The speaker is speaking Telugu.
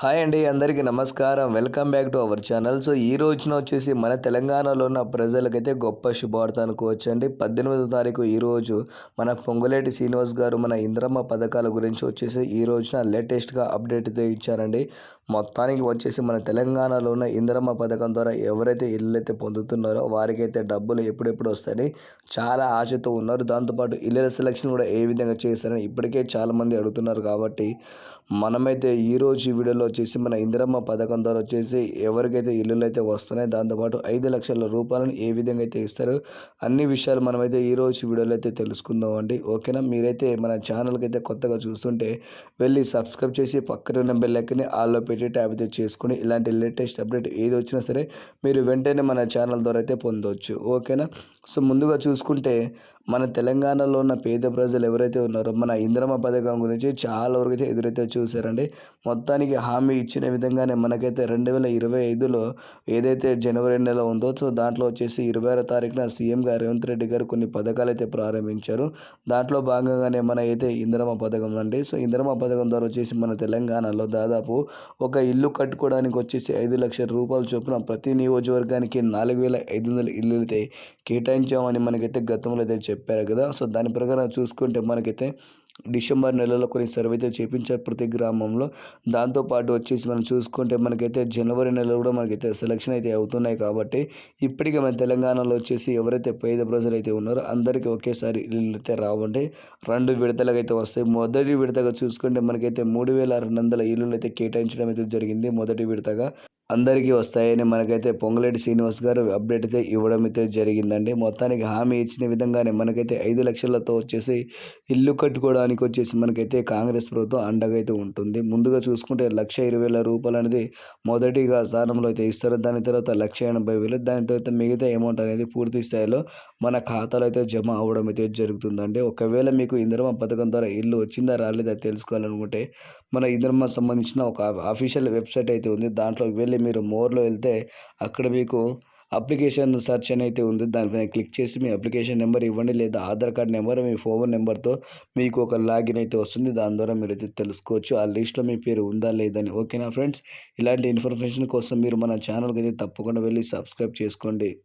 హాయ్ అండి అందరికీ నమస్కారం. Welcome back to our channel. So ఈ రోజున వచ్చేసి మన తెలంగాణలో ఉన్న ప్రజలకైతే గొప్ప శుభార్త అనుకోవచ్చు అండి పద్దెనిమిదో తారీఖు ఈ రోజు మన పొంగులేటి శ్రీనివాస్ గారు మన ఇంద్రమ్మ పథకాల గురించి వచ్చేసి ఈ రోజున లేటెస్ట్గా అప్డేట్ అయితే ఇచ్చారండి. మొత్తానికి వచ్చేసి మన తెలంగాణలో ఉన్న ఇంద్రమ్మ పథకం ద్వారా ఎవరైతే ఇల్లు అయితే పొందుతున్నారో వారికైతే డబ్బులు ఎప్పుడెప్పుడు వస్తాయని చాలా ఆశతో ఉన్నారు. దాంతోపాటు ఇల్లుల సెలక్షన్ కూడా ఏ విధంగా చేశారని ఇప్పటికే చాలామంది అడుగుతున్నారు. కాబట్టి మనమైతే ఈరోజు ఈ వీడియోలో వచ్చేసి మన ఇందిరమ్మ పథకం ద్వారా వచ్చేసి ఎవరికైతే ఇల్లులు అయితే వస్తున్నాయి దాంతోపాటు ఐదు లక్షల రూపాయలను ఏ విధంగా అయితే ఇస్తారు అన్ని విషయాలు మనమైతే ఈరోజు వీడియోలో అయితే తెలుసుకుందాం అండి ఓకేనా? మీరైతే మన ఛానల్కి అయితే కొత్తగా చూస్తుంటే వెళ్ళి సబ్స్క్రైబ్ చేసి పక్కన ఉన్న బెల్ ఆల్లో పెట్టి ట్యాబ్ అయితే చేసుకుని ఇలాంటి లేటెస్ట్ అప్డేట్ ఏది వచ్చినా సరే మీరు వెంటనే మన ఛానల్ ద్వారా అయితే పొందవచ్చు ఓకేనా? సో ముందుగా చూసుకుంటే మన తెలంగాణలో ఉన్న పేద ప్రజలు ఎవరైతే ఉన్నారో మన ఇంద్రమ పథకం గురించి చాలా వరకు అయితే ఎదురైతే చూసారండి మొత్తానికి హామీ ఇచ్చిన విధంగానే మనకైతే రెండు వేల ఇరవై ఐదులో ఏదైతే జనవరి నెల ఉందో సో దాంట్లో వచ్చేసి ఇరవై ఆరో తారీఖున సీఎం గారు రేవంత్ రెడ్డి గారు కొన్ని పథకాలు అయితే ప్రారంభించారు. దాంట్లో భాగంగానే మన అయితే ఇంద్రమ పథకం అండి. సో ఇంద్రమ పథకం ద్వారా వచ్చేసి మన తెలంగాణలో దాదాపు ఒక ఇల్లు కట్టుకోవడానికి వచ్చేసి ఐదు లక్షల రూపాయల చొప్పున ప్రతి నియోజకవర్గానికి నాలుగు వేల ఐదు వందల ఇల్లు అయితే కేటాయించామని మనకైతే గతంలో అయితే చెప్పారు కదా. సో దాని ప్రకారం చూసుకుంటే మనకైతే డిసెంబర్ నెలలో కొన్ని సర్వే అయితే చేపించారు ప్రతి గ్రామంలో. దాంతోపాటు వచ్చేసి మనం చూసుకుంటే మనకైతే జనవరి నెలలో కూడా మనకైతే సెలక్షన్ అయితే అవుతున్నాయి కాబట్టి ఇప్పటికే మన తెలంగాణలో వచ్చేసి ఎవరైతే పేద ప్రజలు అయితే ఉన్నారో అందరికీ ఒకేసారి ఇల్లు అయితే రావండి. రెండు విడతలకైతే అయితే వస్తాయి. మొదటి విడతగా చూసుకుంటే మనకైతే మూడు వేల రెండు వందల ఇల్లులు అయితే కేటాయించడం అయితే జరిగింది. మొదటి విడతగా అందరికీ వస్తాయని మనకైతే పొంగులేటి శ్రీనివాస్ గారు అప్డేట్ అయితే ఇవ్వడం అయితే జరిగిందండి. మొత్తానికి హామీ ఇచ్చిన విధంగానే మనకైతే ఐదు లక్షలతో వచ్చేసి ఇల్లు కట్టుకోవడానికి వచ్చేసి మనకైతే కాంగ్రెస్ ప్రభుత్వం అండగా అయితే ఉంటుంది. ముందుగా చూసుకుంటే లక్ష ఇరవై వేల రూపాయలు అనేది మొదటిగా స్థానంలో అయితే ఇస్తారు. దాని తర్వాత లక్ష ఎనభై వేలు దాని తర్వాత మిగతా అమౌంట్ అనేది పూర్తి స్థాయిలో మన ఖాతాలో అయితే జమ అవ్వడం అయితే జరుగుతుందండి. ఒకవేళ మీకు ఇంద్రమ పథకం ద్వారా ఇల్లు వచ్చిందా రాలేదా తెలుసుకోవాలనుకుంటే మన ఇంద్రమ సంబంధించిన ఒక అఫీషియల్ వెబ్సైట్ అయితే ఉంది. దాంట్లో వెళ్ళి మీరు మోర్లో వెళ్తే అక్కడ మీకు అప్లికేషన్ సెర్చ్ అని అయితే ఉంది దానిపైన క్లిక్ చేసి మీ అప్లికేషన్ నెంబర్ ఇవ్వండి. లేదా ఆధార్ కార్డ్ నెంబర్ మీ ఫోన్ నెంబర్తో మీకు ఒక లాగిన్ అయితే వస్తుంది. దాని ద్వారా మీరు అయితే తెలుసుకోవచ్చు. ఆ లిస్ట్లో మీ పేరు ఉందా లేదని ఓకేనా ఫ్రెండ్స్? ఇలాంటి ఇన్ఫర్మేషన్ కోసం మీరు మన ఛానల్కి అయితే తప్పకుండా వెళ్ళి సబ్స్క్రైబ్ చేసుకోండి.